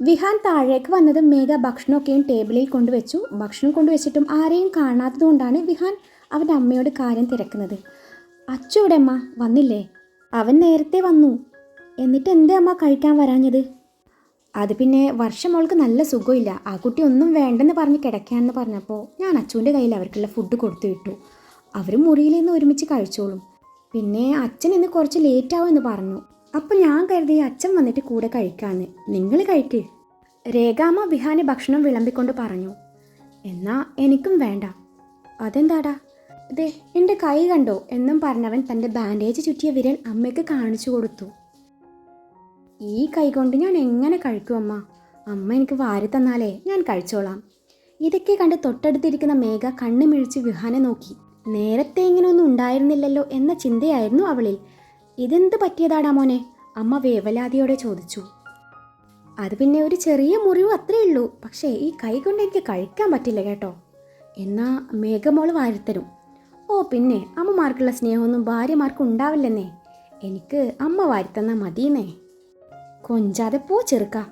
വിഹാൻ താഴേക്ക് വന്നതും മേഘ ഭക്ഷണമൊക്കെയും ടേബിളിൽ കൊണ്ടുവച്ചു. ഭക്ഷണം കൊണ്ടുവച്ചിട്ടും ആരെയും കാണാത്തതുകൊണ്ടാണ് വിഹാൻ അവന്റെ അമ്മയോട് കാര്യം തിരക്കുന്നത്. അച്ചു ഇവിടെ അമ്മ വന്നില്ലേ? അവൻ നേരത്തെ വന്നു. എന്നിട്ട് എന്തേ അമ്മ കഴിക്കാൻ വരാഞ്ഞത്? അത് പിന്നെ വർഷം അവൾക്ക് നല്ല സുഖമില്ല. ആ കുട്ടി ഒന്നും വേണ്ടെന്ന് പറഞ്ഞ് കിടക്കാമെന്ന് പറഞ്ഞപ്പോൾ ഞാൻ അച്ചുവിന്റെ കയ്യിൽ അവർക്കുള്ള ഫുഡ് കൊടുത്തു വിട്ടു അവർ മുറിയിൽ നിന്ന് ഒരുമിച്ച് കഴിച്ചോളും. പിന്നെ അച്ഛൻ ഇന്ന് കുറച്ച് ലേറ്റ് എന്ന് പറഞ്ഞു. അപ്പം ഞാൻ കരുതി അച്ഛൻ വന്നിട്ട് കൂടെ കഴിക്കാന്ന്. നിങ്ങൾ കഴിക്ക്. രേഖാമ്മ ബിഹാന് ഭക്ഷണം വിളമ്പിക്കൊണ്ട് പറഞ്ഞു. എന്നാ എനിക്കും വേണ്ട. അതെന്താടാ? ദേ എന്റെ കൈ കണ്ടോ? എന്നും പറഞ്ഞവൻ തന്റെ ബാൻഡേജ് ചുറ്റിയ വിരൽ അമ്മയ്ക്ക് കാണിച്ചു കൊടുത്തു. ഈ കൈ കൊണ്ട് ഞാൻ എങ്ങനെ കഴിക്കും അമ്മ? അമ്മ എനിക്ക് വാരി തന്നാലേ ഞാൻ കഴിച്ചോളാം. ഇതൊക്കെ കണ്ട് തൊട്ടടുത്തിരിക്കുന്ന മേഘ കണ്ണുമിഴിച്ച് വിഹാനെ നോക്കി. നേരത്തെ ഇങ്ങനെയൊന്നും ഉണ്ടായിരുന്നില്ലല്ലോ എന്ന ചിന്തയായിരുന്നു അവളിൽ. ഇതെന്ത് പറ്റിയതാടാ മോനെ? അമ്മ വേവലാതിയോടെ ചോദിച്ചു. അത് പിന്നെ ഒരു ചെറിയ മുറിവ് അത്രേ ഉള്ളൂ. പക്ഷേ ഈ കൈ കൊണ്ട് എനിക്ക് കഴിക്കാൻ പറ്റില്ല കേട്ടോ. എന്നാ മേഘമോൾ വാരിത്തരും. ഓ പിന്നെ അമ്മമാർക്കുള്ള സ്നേഹമൊന്നും ഭാര്യമാർക്ക് ഉണ്ടാവില്ലെന്നേ. എനിക്ക് അമ്മ വാരിത്തന്നാ മതിയെന്നേ. കൊഞ്ചാതെ പോ ചെറുക്ക.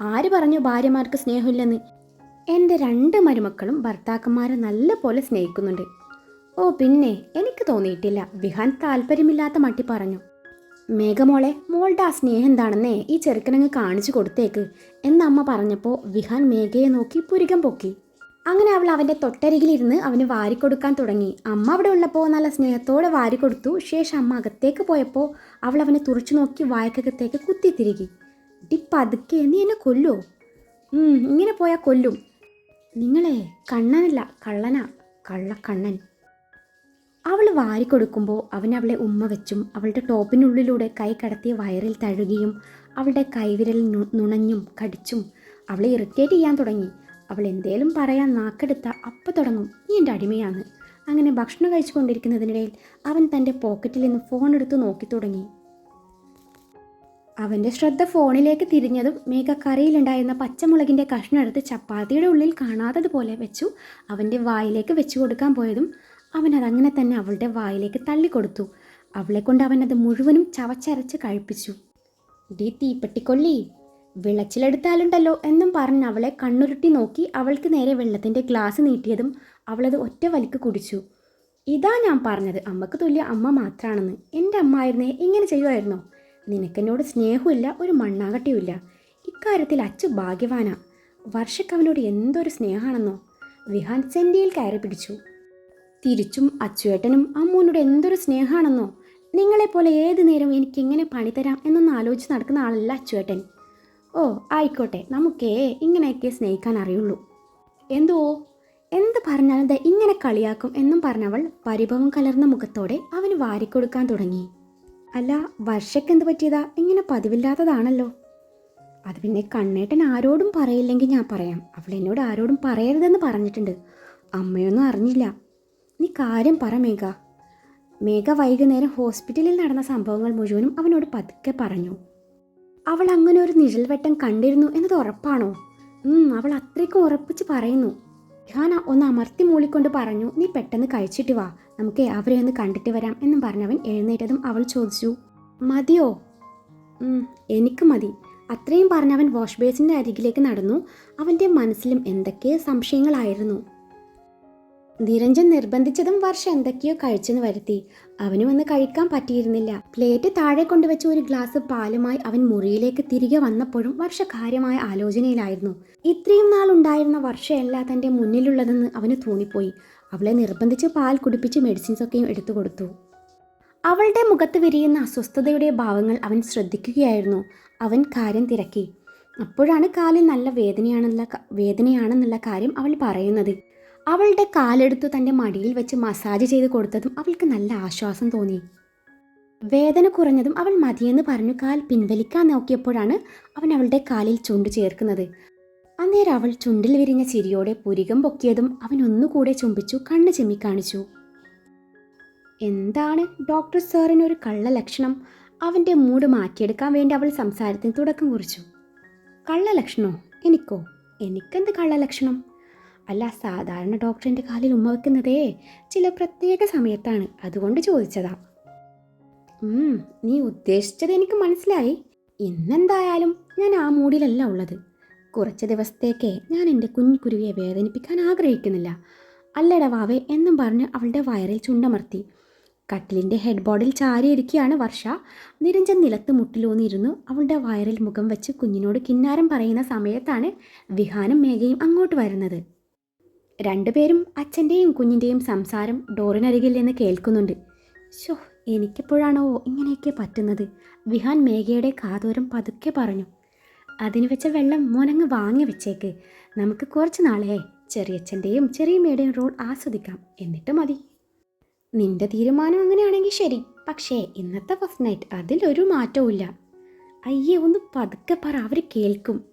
ആര് പറഞ്ഞു ഭാര്യമാർക്ക് സ്നേഹമില്ലെന്ന്? എന്റെ രണ്ട് മരുമക്കളും ഭർത്താക്കന്മാരെ നല്ല പോലെ സ്നേഹിക്കുന്നുണ്ട്. ഓ പിന്നെ എനിക്ക് തോന്നിയിട്ടില്ല. വിഹാൻ താല്പര്യമില്ലാത്ത മട്ടി പറഞ്ഞു. മേഘമോളെ മോളുടെ ആ സ്നേഹം എന്താണെന്നേ ഈ ചെറുക്കനങ്ങ് കാണിച്ചു കൊടുത്തേക്ക്. എന്ന അമ്മ പറഞ്ഞപ്പോൾ വിഹാൻ മേഘയെ നോക്കി പുരികം പൊക്കി. അങ്ങനെ അവൾ അവന്റെ തൊട്ടരികിലിരുന്ന് അവന് വാരിക്കൊടുക്കാൻ തുടങ്ങി. അമ്മ അവിടെ ഉള്ളപ്പോൾ നല്ല സ്നേഹത്തോടെ വാരിക്കൊടുത്തു. ശേഷം അമ്മ അകത്തേക്ക് പോയപ്പോൾ അവൾ അവനെ തുറച്ചു നോക്കി വായക്കകത്തേക്ക് കുത്തി തിരികി. ഡി പതുക്കെ നീ എന്നെ കൊല്ലോ. ഇങ്ങനെ പോയാൽ കൊല്ലും. നിങ്ങളെ കണ്ണനല്ല കള്ളനാ. കള്ളക്കണ്ണൻ. അവൾ വാരിക്കൊടുക്കുമ്പോൾ അവൻ അവളെ ഉമ്മ വെച്ചും അവളുടെ ടോപ്പിനുള്ളിലൂടെ കൈ കടത്തി വയറിൽ തഴുകിയും അവളുടെ കൈവിരൽ നുണഞ്ഞും കടിച്ചും അവളെ ഇറിറ്റേറ്റ് ചെയ്യാൻ തുടങ്ങി. അവൾ എന്തേലും പറയാൻ നാക്കെടുത്ത അപ്പം തുടങ്ങും. നീ എന്റെ അടിമയാണ്. അങ്ങനെ ഭക്ഷണം കഴിച്ചു കൊണ്ടിരിക്കുന്നതിനിടയിൽ അവൻ തന്റെ പോക്കറ്റിൽ നിന്ന് ഫോൺ എടുത്ത് നോക്കി തുടങ്ങി. അവന്റെ ശ്രദ്ധ ഫോണിലേക്ക് തിരിഞ്ഞതും മേഘ കറിയിലുണ്ടായിരുന്ന പച്ചമുളകിന്റെ കഷ്ണം എടുത്ത് ചപ്പാത്തിയുടെ ഉള്ളിൽ കാണാത്തതുപോലെ വെച്ചു അവന്റെ വായിലേക്ക് വെച്ചു കൊടുക്കാൻ പോയതും അവൻ അതങ്ങനെ തന്നെ അവളുടെ വായിലേക്ക് തള്ളിക്കൊടുത്തു. അവളെ കൊണ്ട് അവൻ അത് മുഴുവനും ചവച്ചരച്ച് കഴിപ്പിച്ചു. ഡി തീപ്പെട്ടിക്കൊല്ലി വിളച്ചിലെടുത്താലുണ്ടല്ലോ എന്നും പറഞ്ഞ് അവളെ കണ്ണുരുട്ടി നോക്കി അവൾക്ക് നേരെ വെള്ളത്തിന്റെ ഗ്ലാസ് നീട്ടിയതും അവളത് ഒറ്റ വലിക്ക് കുടിച്ചു. ഇതാ ഞാൻ പറഞ്ഞത് അമ്മയ്ക്ക് തുല്യ അമ്മ മാത്രമാണെന്ന് എന്റെ അമ്മ ആയിരുന്നേ ഇങ്ങനെ ചെയ്യുമായിരുന്നോ? നിനക്കെന്നോട് സ്നേഹമില്ല ഒരു മണ്ണാകട്ടിയുമില്ല. ഇക്കാര്യത്തിൽ അച്ചു ഭാഗ്യവാനാ. വർഷക്കവനോട് എന്തൊരു സ്നേഹമാണെന്നോ? വിഹാൻ സെൻഡിയിൽ കയറി പിടിച്ചു. തിരിച്ചും അച്ചുവേട്ടനും അമ്മൂനോട് എന്തൊരു സ്നേഹമാണെന്നോ? നിങ്ങളെപ്പോലെ ഏത് നേരവും എനിക്ക് എങ്ങനെ പണി തരാം എന്നൊന്ന് ആലോചിച്ച് നടക്കുന്ന ആളല്ല അച്ചുവേട്ടൻ. ഓ ആയിക്കോട്ടെ. നമുക്കേ ഇങ്ങനെയൊക്കെ സ്നേഹിക്കാൻ അറിയുള്ളൂ. എന്തോ? എന്ത് പറഞ്ഞാലും ദ ഇങ്ങനെ കളിയാക്കും എന്നും പറഞ്ഞവൾ പരിഭവം കലർന്ന മുഖത്തോടെ അവന് വാരിക്കൊടുക്കാൻ തുടങ്ങി. അല്ല വർഷക്കെന്ത് പറ്റിയതാ? ഇങ്ങനെ പതിവില്ലാത്തതാണല്ലോ. അത് പിന്നെ കണ്ണേട്ടൻ ആരോടും പറയില്ലെങ്കിൽ ഞാൻ പറയാം. അവൾ എന്നോട് ആരോടും പറയരുതെന്ന് പറഞ്ഞിട്ടുണ്ട്. അമ്മയൊന്നും അറിഞ്ഞില്ല. നീ കാര്യം പറ മേഘ. മേഘ വൈകുന്നേരം ഹോസ്പിറ്റലിൽ നടന്ന സംഭവങ്ങൾ മുഴുവനും അവനോട് പതുക്കെ പറഞ്ഞു. അവൾ അങ്ങനെ ഒരു നിഴൽവെട്ടം കണ്ടിരുന്നു എന്നത് ഉറപ്പാണോ? അവൾ അത്രയ്ക്ക് ഉറപ്പിച്ച് പറയുന്നു. ഖാന ഒന്ന് അമർത്തി മൂളിക്കൊണ്ട് പറഞ്ഞു നീ പെട്ടെന്ന് കഴിച്ചിട്ട് വാ. നമുക്ക് അവരെ ഒന്ന് കണ്ടിട്ട് വരാം എന്നും പറഞ്ഞവൻ എഴുന്നേറ്റതും അവൾ ചോദിച്ചു. മതിയോ? എനിക്ക് മതി. അത്രയും പറഞ്ഞവൻ വാഷ് ബേസിന്റെ അരികിലേക്ക് നടന്നു. അവന്റെ മനസ്സിലും എന്തൊക്കെ സംശയങ്ങളായിരുന്നു. നിരഞ്ജൻ നിർബന്ധിച്ചതും വർഷ എന്തൊക്കെയോ കഴിച്ചെന്ന് വരുത്തി. അവന് വന്ന് കഴിക്കാൻ പറ്റിയിരുന്നില്ല. പ്ലേറ്റ് താഴെ കൊണ്ടുവച്ച ഒരു ഗ്ലാസ് പാലുമായി അവൻ മുറിയിലേക്ക് തിരികെ വന്നപ്പോഴും വർഷ കാര്യമായ ആലോചനയിലായിരുന്നു. ഇത്രയും നാൾ ഉണ്ടായിരുന്ന വർഷയല്ല തന്റെ മുന്നിലുള്ളതെന്ന് അവന് തോന്നിപ്പോയി. അവളെ നിർബന്ധിച്ച് പാൽ കുടിപ്പിച്ച് മെഡിസിൻസൊക്കെയും എടുത്തു കൊടുത്തു. അവളുടെ മുഖത്ത് വിരിയുന്ന അസ്വസ്ഥതയുടെ ഭാവങ്ങൾ അവൻ ശ്രദ്ധിക്കുകയായിരുന്നു. അവൻ കാര്യം തിരക്കി. അപ്പോഴാണ് കാലിൽ നല്ല വേദനയാണെന്നുള്ള വേദനയാണെന്നുള്ള കാര്യം അവൾ പറയുന്നത്. അവളുടെ കാലെടുത്ത് തന്റെ മടിയിൽ വെച്ച് മസാജ് ചെയ്ത് കൊടുത്തതും അവൾക്ക് നല്ല ആശ്വാസം തോന്നി. വേദന കുറഞ്ഞതും അവൾ മതിയെന്ന് പറഞ്ഞു കാൽ പിൻവലിക്കാൻ നോക്കിയപ്പോഴാണ് അവൻ അവളുടെ കാലിൽ ചുണ്ട് ചേർക്കുന്നത്. അന്നേരം അവൾ ചുണ്ടിൽ വിരിഞ്ഞ ചിരിയോടെ പുരികം പൊക്കിയതും അവൻ ഒന്നുകൂടെ ചുംബിച്ചു കണ്ണ് ചെമ്മി കാണിച്ചു. എന്താണ് ഡോക്ടർ സാറിന് ഒരു കള്ള ലക്ഷണം? അവന്റെ മൂഡ് മാറ്റിയെടുക്കാൻ വേണ്ടി അവൾ സംസാരത്തിന് തുടക്കം കുറിച്ചു. കള്ള ലക്ഷണോ? എനിക്കോ? എനിക്കെന്ത് കള്ള ലക്ഷണം? അല്ല സാധാരണ ഡോക്ടറിന്റെ കാലിൽ ഉമ്മ വെക്കുന്നതേ ചില പ്രത്യേക സമയത്താണ്. അതുകൊണ്ട് ചോദിച്ചതാ. നീ ഉദ്ദേശിച്ചത് എനിക്ക് മനസ്സിലായി. ഇന്നെന്തായാലും ഞാൻ ആ മൂഡിലല്ല ഉള്ളത്. കുറച്ച് ദിവസത്തേക്ക് ഞാൻ എന്റെ കുഞ്ഞുകുരുവിയെ വേദനിപ്പിക്കാൻ ആഗ്രഹിക്കുന്നില്ല. അല്ലട വാവേ എന്നും പറഞ്ഞ് അവളുടെ വയറിൽ ചുണ്ടമർത്തി. കട്ടിലിന്റെ ഹെഡ് ബോർഡിൽ ചാരിയിരിക്കുകയാണ് വർഷ. നിരഞ്ജൻ നിലത്ത് മുട്ടിലൂന്നിരുന്നു അവളുടെ വയറിൽ മുഖം വെച്ച് കുഞ്ഞിനോട് കിന്നാരം പറയുന്ന സമയത്താണ് വിഹാനും മേഘയും അങ്ങോട്ട് വരുന്നത്. രണ്ടുപേരും അച്ഛന്റെയും കുഞ്ഞിന്റെയും സംസാരം ഡോറിനരികിൽ നിന്ന് കേൾക്കുന്നുണ്ട്. ഷോ എനിക്കെപ്പോഴാണോ ഇങ്ങനെയൊക്കെ പറ്റുന്നത്? വിഹാൻ മേഘയുടെ കാതോരം പതുക്കെ പറഞ്ഞു. അതിന് വെച്ച വെള്ളം മോനങ്ങ് വാങ്ങി വെച്ചേക്ക്. നമുക്ക് കുറച്ച് നാളെ ചെറിയച്ഛന്റെയും ചെറിയമ്മയുടെയും റോൾ ആസ്വദിക്കാം. എന്നിട്ട് മതി. നിന്റെ തീരുമാനം അങ്ങനെയാണെങ്കിൽ ശരി. പക്ഷേ ഇന്നത്തെ ഫസ്റ്റ് നൈറ്റ് അതിലൊരു മാറ്റവും അയ്യേ ഒന്ന് പതുക്കെ പറ. അവർ കേൾക്കും.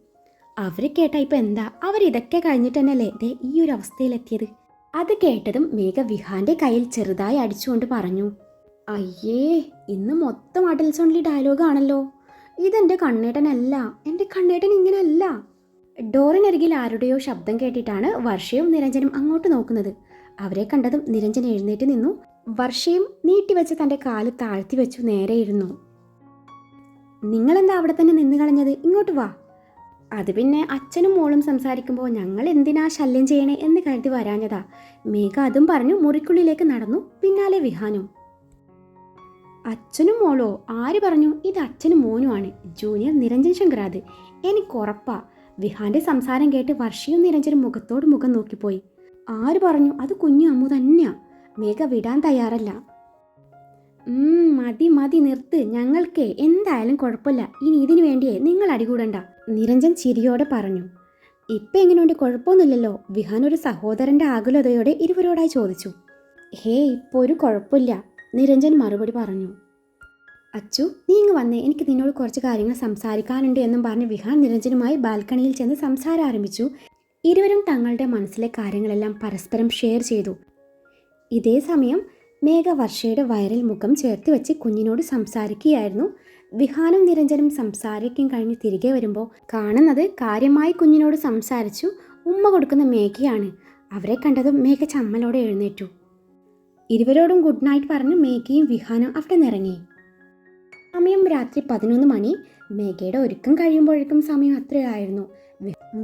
അവർ കേട്ടാ ഇപ്പം എന്താ? അവരിതൊക്കെ കഴിഞ്ഞിട്ട് തന്നെയല്ലേ ദേ ഈ ഒരു അവസ്ഥയിലെത്തിയത്. അത് കേട്ടതും മേഘ വിഹാന്റെ കയ്യിൽ ചെറുതായി അടിച്ചുകൊണ്ട് പറഞ്ഞു അയ്യേ ഇന്ന് മൊത്തം അടൽസ് ഓൺലി ഡയലോഗാണല്ലോ ഇതെന്റെ കണ്ണേട്ടനല്ല എന്റെ കണ്ണേട്ടൻ ഇങ്ങനെയല്ല ഡോറിനരികിൽ ആരുടെയോ ശബ്ദം കേട്ടിട്ടാണ് വർഷയും നിരഞ്ജനും അങ്ങോട്ട് നോക്കുന്നത്. അവരെ കണ്ടതും നിരഞ്ജൻ എഴുന്നേറ്റ് നിന്നു. വർഷയും നീട്ടിവെച്ച് തന്റെ കാൽ താഴ്ത്തി വെച്ചു നേരെ ഇരുന്നു. നിങ്ങളെന്താ അവിടെ തന്നെ നിന്ന് കളഞ്ഞത്? ഇങ്ങോട്ട് വാ. അത് പിന്നെ അച്ഛനും മോളും സംസാരിക്കുമ്പോൾ ഞങ്ങൾ എന്തിനാ ശല്യം ചെയ്യണേ എന്ന് കരുതി വരാഞ്ഞതാ. മേഘ അതും പറഞ്ഞു മുറിക്കുള്ളിലേക്ക് നടന്നു പിന്നാലെ വിഹാനും. അച്ഛനും മോളോ ആര് പറഞ്ഞു ഇത് അച്ഛനും മോനുമാണ് ജൂനിയർ നിരഞ്ജൻ ശങ്കരാത് എനിക്കുറപ്പാ വിഹാന്റെ സംസാരം കേട്ട് വർഷിയും നിരഞ്ജനും മുഖത്തോട് മുഖം നോക്കിപ്പോയി. ആര് പറഞ്ഞു? അത് കുഞ്ഞു അമ്മു തന്നെയാ. മേഘ വിടാൻ തയ്യാറല്ല. മതി മതി നിർത്ത്. ഞങ്ങൾക്ക് എന്തായാലും കുഴപ്പമില്ല. ഇനി ഇതിനു വേണ്ടിയേ നിങ്ങൾ അടികൂടണ്ട. നിരഞ്ജൻ ചിരിയോടെ പറഞ്ഞു. ഇപ്പൊ എങ്ങനെയുണ്ട് കുഴപ്പമൊന്നുമില്ലല്ലോ. വിഹാൻ ഒരു സഹോദരന്റെ ആകുലതയോടെ ഇരുവരോടായി ചോദിച്ചു. ഹേ ഇപ്പൊ ഒരു കുഴപ്പമില്ല. നിരഞ്ജൻ മറുപടി പറഞ്ഞു. അച്ചു നീ ഇങ്ങ് വന്നേ. എനിക്ക് നിന്നോട് കുറച്ച് കാര്യങ്ങൾ സംസാരിക്കാനുണ്ട് എന്നും പറഞ്ഞ് വിഹാൻ നിരഞ്ജനുമായി ബാൽക്കണിയിൽ ചെന്ന് സംസാരം ആരംഭിച്ചു. ഇരുവരും തങ്ങളുടെ മനസ്സിലെ കാര്യങ്ങളെല്ലാം പരസ്പരം ഷെയർ ചെയ്തു. ഇതേ സമയം മേഘ വർഷയുടെ വയറിൽ മുഖം ചേർത്ത് വെച്ച് കുഞ്ഞിനോട് സംസാരിക്കുകയായിരുന്നു. വിഹാനും നിരഞ്ജനും സംസാരിക്കും കഴിഞ്ഞ് തിരികെ വരുമ്പോൾ കാണുന്നത് കാര്യമായി കുഞ്ഞിനോട് സംസാരിച്ചു ഉമ്മ കൊടുക്കുന്ന മേഘയാണ്. അവരെ കണ്ടതും മേഘ ചമ്മലോടെ എഴുന്നേറ്റു. ഇരുവരോടും ഗുഡ് നൈറ്റ് പറഞ്ഞ് മേഘയും വിഹാനും അവിടെ നിറങ്ങി സമയം രാത്രി പതിനൊന്ന് മണി. മേഘയുടെ ഒരുക്കം കഴിയുമ്പോഴേക്കും സമയം അത്രയായിരുന്നു.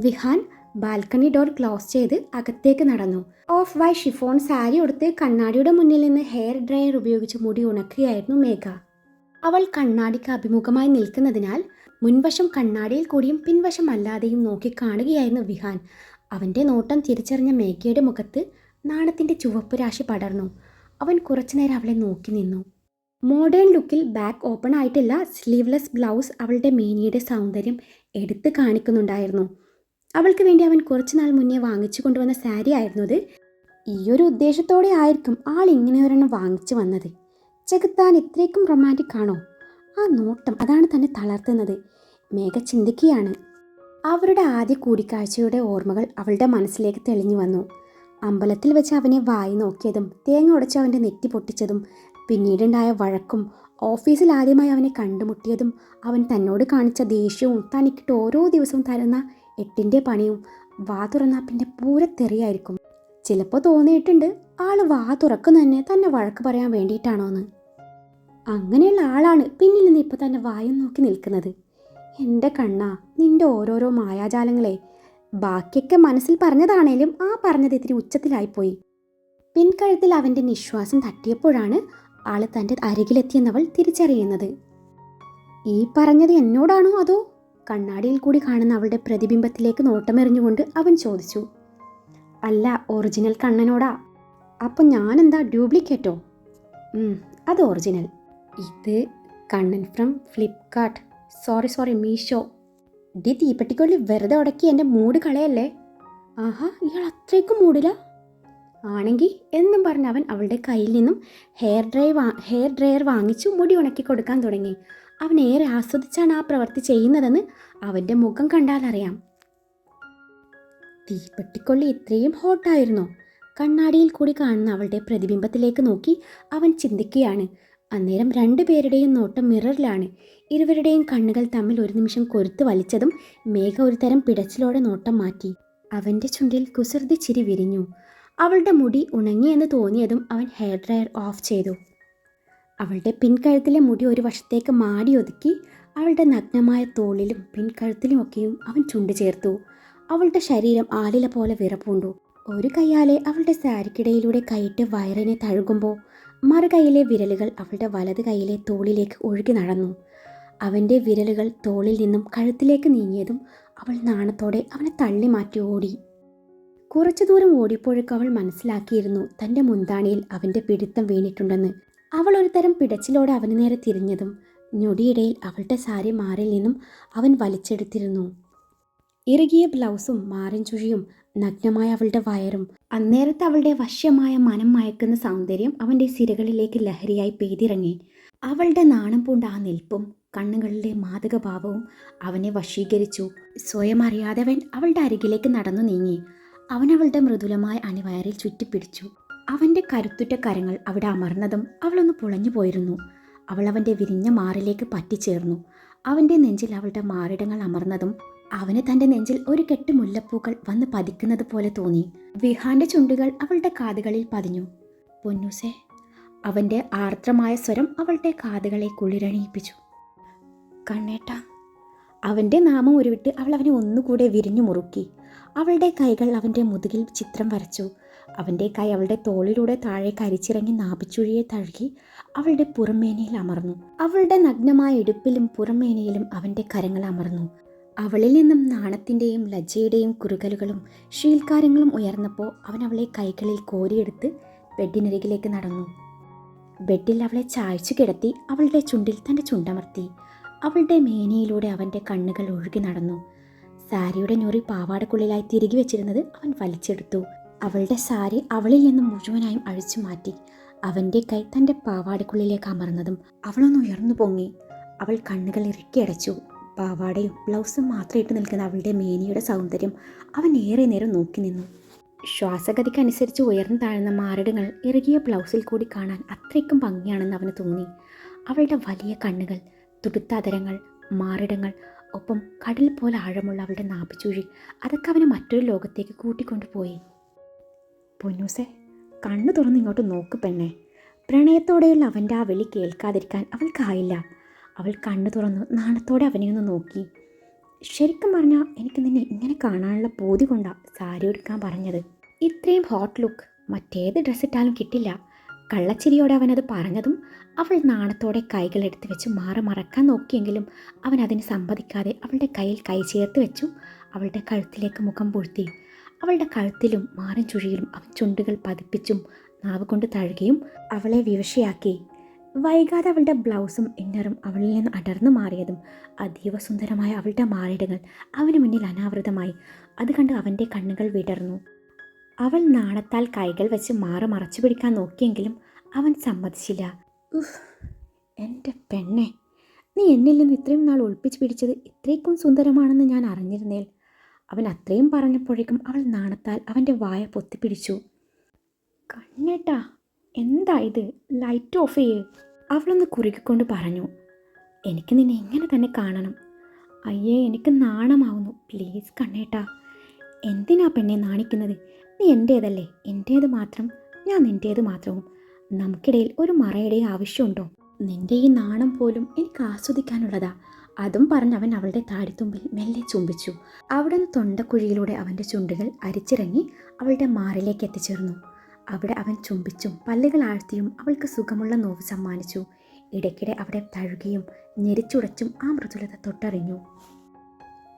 വിഹാൻ ബാൽക്കണി ഡോർ ക്ലോസ് ചെയ്ത് അകത്തേക്ക് നടന്നു. ഓഫ് വൈ ഷിഫോൺ സാരി ഉടുത്ത് കണ്ണാടിയുടെ മുന്നിൽ നിന്ന് ഹെയർ ഡ്രയർ ഉപയോഗിച്ച് മുടി ഉണക്കുകയായിരുന്നു മേഘ. അവൾ കണ്ണാടിക്ക് അഭിമുഖമായി നിൽക്കുന്നതിനാൽ മുൻവശം കണ്ണാടിയിൽ കൂടിയും പിൻവശം അല്ലാതെയും നോക്കി കാണുകയായിരുന്നു വിഹാൻ. അവന്റെ നോട്ടം തിരിച്ചറിഞ്ഞ മേഘയുടെ മുഖത്ത് നാണത്തിന്റെ ചുവപ്പ് രാശി പടർന്നു. അവൻ കുറച്ചുനേരം അവളെ നോക്കി നിന്നു. മോഡേൺ ലുക്കിൽ ബാക്ക് ഓപ്പൺ ആയിട്ടില്ല സ്ലീവ്ലെസ് ബ്ലൗസ് അവളുടെ മേനിയുടെ സൗന്ദര്യം എടുത്തു കാണിക്കുന്നുണ്ടായിരുന്നു. അവൾക്ക് വേണ്ടി അവൻ കുറച്ചുനാൾ മുന്നേ വാങ്ങിച്ചു കൊണ്ടുവന്ന സാരി ആയിരുന്നു അത്. ഒരു ഉദ്ദേശത്തോടെ ആയിരിക്കും ആൾ ഇങ്ങനെ ഒരെണ്ണം വാങ്ങിച്ചു വന്നത്. ചെകുത്താൻ ഇത്രയ്ക്കും റൊമാന്റിക് ആണോ? ആ നോട്ടം അതാണ് തന്നെ തളർത്തുന്നത്. മേഘ ചിന്തിക്കുകയാണ്. അവരുടെ ആദ്യ കൂടിക്കാഴ്ചയുടെ ഓർമ്മകൾ അവളുടെ മനസ്സിലേക്ക് തെളിഞ്ഞു വന്നു. അമ്പലത്തിൽ വെച്ച് അവനെ വായി നോക്കിയതും തേങ്ങ ഉടച്ച് അവന്റെ നെറ്റി പൊട്ടിച്ചതും പിന്നീടുണ്ടായ വഴക്കും ഓഫീസിൽ ആദ്യമായി അവനെ കണ്ടുമുട്ടിയതും അവൻ തന്നോട് കാണിച്ച ദേഷ്യവും തനിക്കിട്ട് ഓരോ ദിവസവും തരുന്ന എട്ടിന്റെ പണിയും വാ തുറന്നാൽ പിന്നെ പൂരത്തെറിയായിരിക്കും ചിലപ്പോൾ തോന്നിയിട്ടുണ്ട് ആൾ വാ തുറക്കുന്ന തന്നെ തന്നെ വഴക്ക് പറയാൻ വേണ്ടിയിട്ടാണോ എന്ന് അങ്ങനെയുള്ള ആളാണ് പിന്നിൽ നിന്ന് ഇപ്പോൾ തന്നെ വായും നോക്കി നിൽക്കുന്നത്. എന്റെ കണ്ണാ നിന്റെ ഓരോരോ മായാജാലങ്ങളെ. ബാക്കിയൊക്കെ മനസ്സിൽ പറഞ്ഞതാണേലും ആ പറഞ്ഞത് ഇത്തിരി ഉച്ചത്തിലായിപ്പോയി. പിൻകഴുത്തിൽ അവന്റെ നിശ്വാസം തട്ടിയപ്പോഴാണ് ആൾ തന്റെ അരികിലെത്തിയെന്നവൾ തിരിച്ചറിയുന്നത്. ഈ പറഞ്ഞത് എന്നോടാണോ അതോ കണ്ണാടിയിൽ കൂടി കാണുന്ന അവളുടെ പ്രതിബിംബത്തിലേക്ക് നോട്ടമെറിഞ്ഞുകൊണ്ട് അവൻ ചോദിച്ചു അല്ല ഒറിജിനൽ കണ്ണനോടാ? അപ്പം ഞാനെന്താ ഡ്യൂപ്ലിക്കേറ്റോ അത് ഒറിജിനൽ ഇത് Kannan from Flipkart sorry sorry Meesho. D തീപ്പെട്ടിക്കൊള്ളി വെറുതെ ഉടക്കി എന്റെ മൂഡ് കളയല്ലേ? ആഹാ ഇയാൾ അത്രയ്ക്കും മൂടില്ല ആണെങ്കിൽ എന്നും പറഞ്ഞ് അവൻ അവളുടെ കയ്യിൽ നിന്നും ഹെയർ ഡ്രൈ ഹെയർ ഡ്രയർ വാങ്ങിച്ചു മുടി ഉണക്കി കൊടുക്കാൻ തുടങ്ങി. അവൻ ഏറെ ആസ്വദിച്ചാണ് ആ പ്രവൃത്തി ചെയ്യുന്നതെന്ന് അവന്റെ മുഖം കണ്ടാലറിയാം തീപ്പെട്ടിക്കൊള്ളി ഇത്രയും ഹോട്ടായിരുന്നോ കണ്ണാടിയിൽ കൂടി കാണുന്ന അവളുടെ പ്രതിബിംബത്തിലേക്ക് നോക്കി അവൻ ചിന്തിക്കുകയാണ്. അന്നേരം രണ്ടുപേരുടെയും നോട്ടം മിററിലാണ്. ഇരുവരുടെയും കണ്ണുകൾ തമ്മിൽ ഒരു നിമിഷം കൊരുത്തു വലിച്ചതും മേഘ ഒരു തരം പിടച്ചിലോടെ നോട്ടം മാറ്റി. അവന്റെ ചുണ്ടിൽ കുസൃതി ചിരി വിരിഞ്ഞു. അവളുടെ മുടി ഉണങ്ങിയെന്ന് തോന്നിയതും അവൻ ഹെയർ ഡ്രയർ ഓഫ് ചെയ്തു. അവളുടെ പിൻകഴുത്തിലെ മുടി ഒരു വശത്തേക്ക് മാടി ഒതുക്കി അവളുടെ നഗ്നമായ തോളിലും പിൻകഴുത്തിലുമൊക്കെയും അവൻ ചുണ്ടു ചേർത്തു. അവളുടെ ശരീരം ആലില പോലെ വിറപ്പൂണ്ടു. ഒരു കൈയാലെ അവളുടെ സാരിക്കിടയിലൂടെ കൈയിട്ട് വയറിനെ തഴുകുമ്പോൾ മറുകൈയിലെ വിരലുകൾ അവളുടെ വലത് കൈയിലെ തോളിലേക്ക് ഒഴുകി നടന്നു. അവന്റെ വിരലുകൾ തോളിൽ നിന്നും കഴുത്തിലേക്ക് നീങ്ങിയതും അവൾ നാണത്തോടെ അവനെ തള്ളി മാറ്റി ഓടി. കുറച്ചു ദൂരം ഓടിയപ്പോഴേക്കും അവൾ മനസ്സിലാക്കിയിരുന്നു തന്റെ മുന്താണിയിൽ അവന്റെ പിടുത്തം വീണിട്ടുണ്ടെന്ന്. അവൾ ഒരു തരം പിടച്ചിലോടെ അവന് നേരെ തിരിഞ്ഞതും ഞൊടിയിടയിൽ അവളുടെ സാരി മാറിൽ നിന്നും അവൻ വലിച്ചെടുത്തിരുന്നു. ഇറുകിയ ബ്ലൗസും മാറിൻ ചുഴിയും നഗ്നമായ അവളുടെ വയറും അന്നേരത്തെ അവളുടെ വശ്യമായ മനം മയക്കുന്ന സൗന്ദര്യം അവന്റെ സിരകളിലേക്ക് ലഹരിയായി പെയ്തിറങ്ങി. അവളുടെ നാണം പൂണ്ട ആ നിൽപ്പും കണ്ണുകളിലെ മാതകഭാവവും അവനെ വശീകരിച്ചു. സ്വയം അറിയാതെ അവൻ അവളുടെ അരികിലേക്ക് നടന്നു നീങ്ങി. അവൻ അവളുടെ മൃദുലമായ അണിവയറിൽ ചുറ്റിപ്പിടിച്ചു. അവന്റെ കരുത്തുറ്റ കരങ്ങൾ അവിടെ അമർന്നതും അവളൊന്ന് പുളഞ്ഞു പോയിരുന്നു. അവൾ അവന്റെ വിരിഞ്ഞ മാറിലേക്ക് പറ്റിച്ചേർന്നു. അവന്റെ നെഞ്ചിൽ അവളുടെ മാറിടങ്ങൾ അമർന്നതും അവന് തന്റെ നെഞ്ചിൽ ഒരു കെട്ട് മുല്ലപ്പൂക്കൾ വന്ന് പതിക്കുന്നത് പോലെ തോന്നി. വിഹാന്റെ ചുണ്ടുകൾ അവളുടെ കാതുകളിൽ പതിഞ്ഞു. പൊന്നൂസേ അവന്റെ ആർദ്രമായ സ്വരം അവളുടെ കാതുകളെ കുളിരണിയിപ്പിച്ചു. കണ്ണേട്ട അവന്റെ നാമം ഉരുവിട്ട് അവൾ അവനെ ഒന്നുകൂടെ വിരിഞ്ഞു മുറുക്കി. അവളുടെ കൈകൾ അവന്റെ മുതുകിൽ ചിത്രം വരച്ചു. അവന്റെ കൈ അവളുടെ തോളിലൂടെ താഴെ കരിച്ചിറങ്ങി നാഭിച്ചുഴിയെ തഴുകി അവളുടെ പുറമേനയിൽ അമർന്നു. അവളുടെ നഗ്നമായ ഇടുപ്പിലും പുറമേനയിലും അവന്റെ കരങ്ങൾ അമർന്നു. അവളിൽ നിന്നും നാണത്തിന്റെയും ലജ്ജയുടെയും കുറുകലുകളും ശീൽക്കാരങ്ങളും ഉയർന്നപ്പോൾ അവൻ അവളെ കൈകളിൽ കോരിയെടുത്ത് ബെഡിനരികിലേക്ക് നടന്നു. ബെഡിൽ അവളെ ചായ്ച്ചു കിടത്തി അവളുടെ ചുണ്ടിൽ തന്റെ ചുണ്ടമർത്തി. അവളുടെ മേനയിലൂടെ അവന്റെ കണ്ണുകൾ ഒഴുകി നടന്നു. സാരിയുടെ ഞൊറി പാവാടക്കുള്ളിലായി തിരികെ വെച്ചിരുന്നത് അവൻ വലിച്ചെടുത്തു. അവളുടെ സാരി അവളിൽ നിന്ന് മുഴുവനായും അഴിച്ചു മാറ്റി. അവന്റെ കൈ തന്റെ പാവാടക്കുള്ളിലേക്ക് അമർന്നതും അവളൊന്ന് ഉയർന്നു പൊങ്ങി. അവൾ കണ്ണുകൾ ഇറുക്കിയടച്ചു പാവാടയും ബ്ലൗസും മാത്രം ഇട്ട് നിൽക്കുന്ന അവളുടെ മേനിയുടെ സൗന്ദര്യം അവൻ ഏറെ നേരം നോക്കി നിന്നു. ശ്വാസഗതിക്കനുസരിച്ച് ഉയർന്നു താഴ്ന്ന മാരടങ്ങൾ ഇറുകിയ ബ്ലൗസിൽ കൂടി കാണാൻ അത്രയ്ക്കും ഭംഗിയാണെന്ന് അവന് തോന്നി. അവളുടെ വലിയ കണ്ണുകൾ തുടുത്ത അതരങ്ങൾ മാറിടങ്ങൾ ഒപ്പം കടൽ പോലെ ആഴമുള്ള അവളുടെ നാപ്പിച്ചുഴി അതൊക്കെ അവനെ മറ്റൊരു ലോകത്തേക്ക് കൂട്ടിക്കൊണ്ടുപോയി. പൊന്നൂസെ കണ്ണു തുറന്ന് ഇങ്ങോട്ട് നോക്ക് പെണ്ണെ. പ്രണയത്തോടെയുള്ള അവന്റെ ആ വിളി കേൾക്കാതിരിക്കാൻ അവൾക്കായില്ല. അവൾ കണ്ണു തുറന്നു നാണത്തോടെ അവനെ ഒന്ന് നോക്കി. ശരിക്കും പറഞ്ഞാൽ എനിക്ക് നിന്നെ ഇങ്ങനെ കാണാനുള്ള പോതി കൊണ്ടാണ് സാരി എടുക്കാൻ പറഞ്ഞത്. ഇത്രയും ഹോട്ട് ലുക്ക് മറ്റേത് ഡ്രസ്സ് ഇട്ടാലും കിട്ടില്ല. കള്ളച്ചിരിയോടെ അവനത് പറഞ്ഞതും അവൾ നാണത്തോടെ കൈകൾ എടുത്തു വെച്ച് മാറി മറക്കാൻ നോക്കിയെങ്കിലും അവൻ അതിന് സമ്മതിക്കാതെ അവളുടെ കയ്യിൽ കൈ ചേർത്ത് വെച്ചു. അവളുടെ കഴുത്തിലേക്ക് മുഖം പൂഴ്ത്തി. അവളുടെ കഴുത്തിലും മാറൻ ചുഴിയിലും അവൻ ചുണ്ടുകൾ പതിപ്പിച്ചും നാവ് കൊണ്ട് തഴുകിയും അവളെ വിവശയാക്കി. വൈകാതെ അവളുടെ ബ്ലൗസും ഇന്നറും അവളിൽ നിന്ന് അടർന്നു മാറിയതും അതീവ സുന്ദരമായ അവളുടെ മാറിടങ്ങൾ അവന് മുന്നിൽ അനാവൃതമായി. അത് കണ്ട് അവന്റെ കണ്ണുകൾ വിടർന്നു. അവൾ നാണത്താൽ കൈകൾ വെച്ച് മാറി മറച്ചു പിടിക്കാൻ നോക്കിയെങ്കിലും അവൻ സമ്മതിച്ചില്ല. എന്റെ പെണ്ണെ നീ എന്നിൽ നിന്ന് ഇത്രയും നാൾ ഒളിപ്പിച്ച് പിടിച്ചത് ഇത്രയ്ക്കും സുന്ദരമാണെന്ന് ഞാൻ അറിഞ്ഞിരുന്നേൽ അവൻ അത്രയും പറഞ്ഞപ്പോഴേക്കും അവൾ നാണത്താൽ അവന്റെ വായ പൊത്തിപ്പിടിച്ചു. കണ്ണേട്ടാ എന്താ ഇത്? ലൈറ്റ് ഓഫ് ചെയ്യ്. അവളൊന്ന് കുറുകിക്കൊണ്ട് പറഞ്ഞു. എനിക്ക് നിന്നെ ഇങ്ങനെ തന്നെ കാണണം. അയ്യേ എനിക്ക് നാണമാവുന്നു. പ്ലീസ് കണ്ണേട്ടാ. എന്തിനാ പെണ്ണെ നാണിക്കുന്നത്? നീ എന്റേതല്ലേ. എന്റേത് മാത്രം ഞാൻ നിന്റേത് മാത്രവും. നമുക്കിടയിൽ ഒരു മറയുടെ ആവശ്യമുണ്ടോ? നിന്റെ ഈ നാണം പോലും എനിക്ക് ആസ്വദിക്കാനുള്ളതാ. അതും പറഞ്ഞ് അവൻ അവളുടെ താടിത്തുമ്പിൽ മെല്ലെ ചുംബിച്ചു. അവിടെ നിന്ന് തൊണ്ടക്കുഴിയിലൂടെ അവന്റെ ചുണ്ടുകൾ അരിച്ചിറങ്ങി അവളുടെ മാറിലേക്ക് എത്തിച്ചേർന്നു. അവിടെ അവൻ ചുംബിച്ചും പല്ലുകൾ ആഴ്ത്തിയും അവൾക്ക് സുഖമുള്ള നോവ് സമ്മാനിച്ചു. ഇടയ്ക്കിടെ അവിടെ തഴുകിയും ഞെരിച്ചുടച്ചും ആ മൃദുലത തൊട്ടറിഞ്ഞു.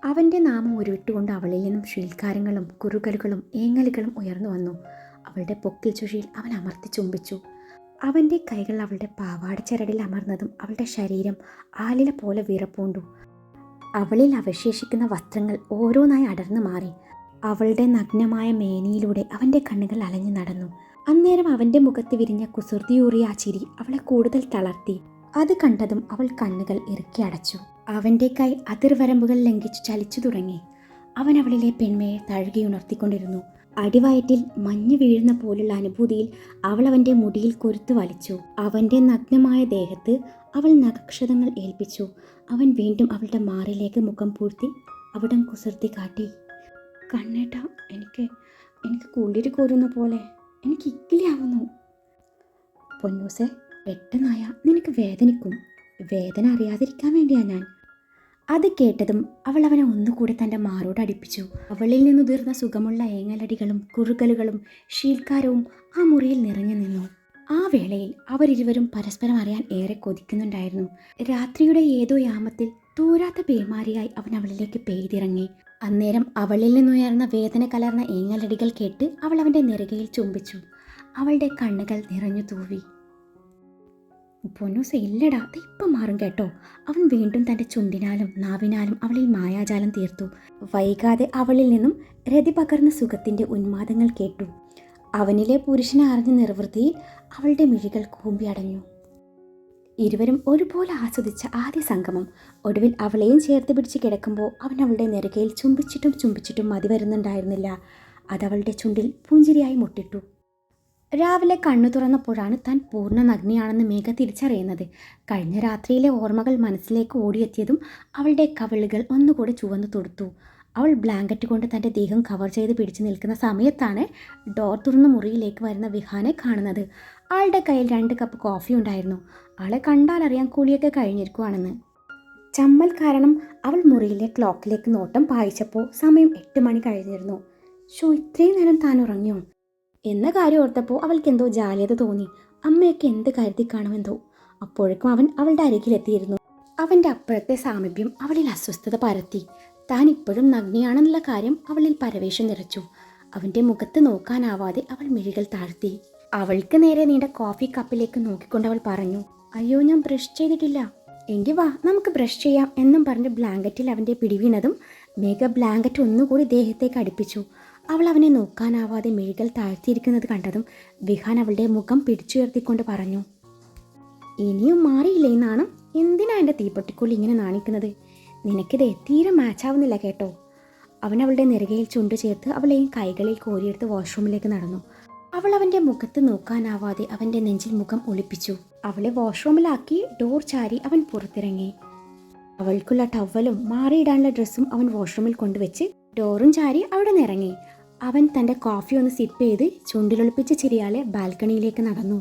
അവന്റെ നാമം ഉരുവിട്ടുകൊണ്ട് അവളിൽ നിന്നും ശീൽക്കാരങ്ങളും കുറുകലുകളും ഏങ്ങലുകളും ഉയർന്നു വന്നു. അവളുടെ പൊക്കിൽ ചുഴിയിൽ അവൻ അമർത്തി ചുംബിച്ചു. അവന്റെ കൈകൾ അവളുടെ പാവാട ചരടിൽ അമർന്നതും അവളുടെ ശരീരം ആലില പോലെ വിറപ്പൂണ്ടു. അവളിൽ അവശേഷിക്കുന്ന വസ്ത്രങ്ങൾ ഓരോന്നായി അടർന്നു മാറി. അവളുടെ നഗ്നമായ മേനിയിലൂടെ അവന്റെ കണ്ണുകൾ അലഞ്ഞു നടന്നു. അന്നേരം അവന്റെ മുഖത്ത് വിരിഞ്ഞ കുസൃതിയൂറിയ ആ ചിരി അവളെ കൂടുതൽ തളർത്തി. അത് കണ്ടതും അവൾ കണ്ണുകൾ ഇറുക്കി അടച്ചു. അവന്റെ കൈ അതിർവരമ്പുകൾ ലംഘിച്ചു ചലിച്ചു തുടങ്ങി. അവൻ അവളിലെ പെൺമയെ തഴുകിയുണർത്തിക്കൊണ്ടിരുന്നു അടിവയറ്റിൽ മഞ്ഞു വീഴുന്ന പോലുള്ള അനുഭൂതിയിൽ അവൾ അവന്റെ മുടിയിൽ കൊരുത്തു വലിച്ചു. അവന്റെ നഗ്നമായ ദേഹത്ത് അവൾ നഖക്ഷതങ്ങൾ ഏൽപ്പിച്ചു. അവൻ വീണ്ടും അവളുടെ മാറിലേക്ക് മുഖം പൂഴ്ത്തി അവിടം കുസൃതി കാട്ടി. കണ്ണേട്ട എനിക്ക് എനിക്ക് കുളിര് കോരുന്ന പോലെ എനിക്ക് ഇക്കിളിയാവുന്നു. പൊന്നൂസെ പെട്ടെന്നായ നിനക്ക് വേദനിക്കും. വേദന അറിയാതിരിക്കാൻ വേണ്ടിയാണ് ഞാൻ. അത് കേട്ടതും അവൾ അവനെ ഒന്നുകൂടെ തന്റെ മാറോട് അടുപ്പിച്ചു. അവളിൽ നിന്നുതിർന്ന സുഖമുള്ള ഏങ്ങലടികളും കുറുകലുകളും ശീൽക്കാരവും ആ മുറിയിൽ നിറഞ്ഞു നിന്നു. ആ വേളയിൽ അവരിരുവരും പരസ്പരം അറിയാൻ ഏറെ കൊതിക്കുന്നുണ്ടായിരുന്നു. രാത്രിയുടെ ഏതോ യാമത്തിൽ തൂരാത്ത പേമാരിയായി അവൻ അവളിലേക്ക് പെയ്തിറങ്ങി. അന്നേരം അവളിൽ നിന്നുയർന്ന വേദന കലർന്ന ഏങ്ങലടികൾ കേട്ട് അവൾ അവന്റെ നെറുകയിൽ ചുംബിച്ചു. അവളുടെ കണ്ണുകൾ നിറഞ്ഞു തൂവി. പൊന്നൂസ ഇല്ലടാ അത് ഇപ്പം മാറും കേട്ടോ. അവൻ വീണ്ടും തന്റെ ചുണ്ടിനാലും നാവിനാലും അവളിൽ മായാജാലം തീർത്തു. വൈകാതെ അവളിൽ നിന്നും രതി പകർന്ന സുഖത്തിന്റെ ഉന്മാദങ്ങൾ കേട്ടു. അവനിലെ പുരുഷനെ അറിഞ്ഞ നിർവൃത്തിയിൽ അവളുടെ മിഴികൾ കൂമ്പി അടഞ്ഞു. ഇരുവരും ഒരുപോലെ ആസ്വദിച്ച ആദ്യ സംഗമം. ഒടുവിൽ അവളെയും ചേർത്ത് പിടിച്ച് കിടക്കുമ്പോൾ അവൻ അവളുടെ നെറുകയിൽ ചുംബിച്ചിട്ടും ചുംബിച്ചിട്ടും മതി വരുന്നുണ്ടായിരുന്നില്ല അതവളുടെ ചുണ്ടിൽ പുഞ്ചിരിയായി മുട്ടിട്ടു. രാവിലെ കണ്ണു തുറന്നപ്പോഴാണ് താൻ പൂർണ നഗ്നിയാണെന്ന് മേഘ തിരിച്ചറിയുന്നത്. കഴിഞ്ഞ രാത്രിയിലെ ഓർമ്മകൾ മനസ്സിലേക്ക് ഓടിയെത്തിയതും അവളുടെ കവിളുകൾ ഒന്നുകൂടെ ചുവന്നു തൊടുത്തു. അവൾ ബ്ലാങ്കറ്റ് കൊണ്ട് തന്റെ ദേഹം കവർ ചെയ്ത് പിടിച്ചു നിൽക്കുന്ന സമയത്താണ് ഡോർ തുറന്ന മുറിയിലേക്ക് വരുന്ന വിഹാനെ കാണുന്നത്. ആളുടെ കയ്യിൽ രണ്ട് കപ്പ് കോഫി ഉണ്ടായിരുന്നു. ആളെ കണ്ടാലറിയാൻ കുളിയൊക്കെ കഴിഞ്ഞിരിക്കുവാണെന്ന്. ചമ്മൽ കാരണം അവൾ മുറിയിലെ ക്ലോക്കിലേക്ക് നോട്ടം പായിച്ചപ്പോൾ സമയം എട്ട് മണി കഴിഞ്ഞിരുന്നു. ഷോ ഇത്രയും നേരം താൻ ഉറങ്ങിയോ? എന്ന കാര്യം ഓർത്തപ്പോൾ അവൾക്ക് എന്തോ ജാലിയത തോന്നി. അമ്മയൊക്കെ എന്ത് കരുതി കാണുമെന്തോ. അപ്പോഴേക്കും അവൻ അവളുടെ അരികിലെത്തിയിരുന്നു. അവന്റെ അപ്പോഴത്തെ സാമീപ്യം അവളിൽ അസ്വസ്ഥത പരത്തി. താൻ ഇപ്പോഴും നഗ്നിയാണെന്നുള്ള കാര്യം അവളിൽ പരവേശം നിറച്ചു. അവന്റെ മുഖത്ത് നോക്കാനാവാതെ അവൾ മിഴികൾ താഴ്ത്തി. അവൾക്ക് നേരെ നീണ്ട കോഫി കപ്പിലേക്ക് നോക്കിക്കൊണ്ട് അവൾ പറഞ്ഞു അയ്യോ ഞാൻ ബ്രഷ് ചെയ്തിട്ടില്ല. എങ്കിൽ വാ നമുക്ക് ബ്രഷ് ചെയ്യാം എന്നും പറഞ്ഞ് ബ്ലാങ്കറ്റിൽ അവന്റെ പിടിവീണതും മേഘ ബ്ലാങ്കറ്റ് ഒന്നുകൂടി ദേഹത്തേക്ക് അടുപ്പിച്ചു. അവൾ അവനെ നോക്കാനാവാതെ മിഴികൾ താഴ്ത്തിയിരിക്കുന്നത് കണ്ടതും വിഹാൻ അവളുടെ മുഖം പിടിച്ചുയർത്തിക്കൊണ്ട് പറഞ്ഞു ഇനിയും മാറിയില്ലേ എന്നാണ് നാണം? എന്തിനാ എന്റെ തീപ്പൊട്ടിക്കുള്ളി ഇങ്ങനെ നാണിക്കുന്നത്? നിനക്കിത് തീരെ മാച്ചാവുന്നില്ല കേട്ടോ. അവൻ അവളുടെ നെറുകയിൽ ചുണ്ട് ചേർത്ത് അവളെയും കൈകളിൽ കോരിയെടുത്ത് വാഷ്റൂമിലേക്ക് നടന്നു. അവൾ അവന്റെ മുഖത്ത് നോക്കാനാവാതെ അവന്റെ നെഞ്ചിൽ മുഖം ഒളിപ്പിച്ചു. അവളെ വാഷ്റൂമിലാക്കി ഡോർ ചാരി അവൻ പുറത്തിറങ്ങി. അവൾക്കുള്ള ടവലും മാറിയിടാനുള്ള ഡ്രസ്സും അവൻ വാഷ്റൂമിൽ കൊണ്ടുവച്ച് ഡോറും ചാരി അവിടെ നിറങ്ങി അവൻ തന്റെ കോഫി ഒന്ന് സിപ്പ് ചെയ്ത് ചുണ്ടിലൊളിപ്പിച്ച ചിരിയാലെ ബാൽക്കണിയിലേക്ക് നടന്നു.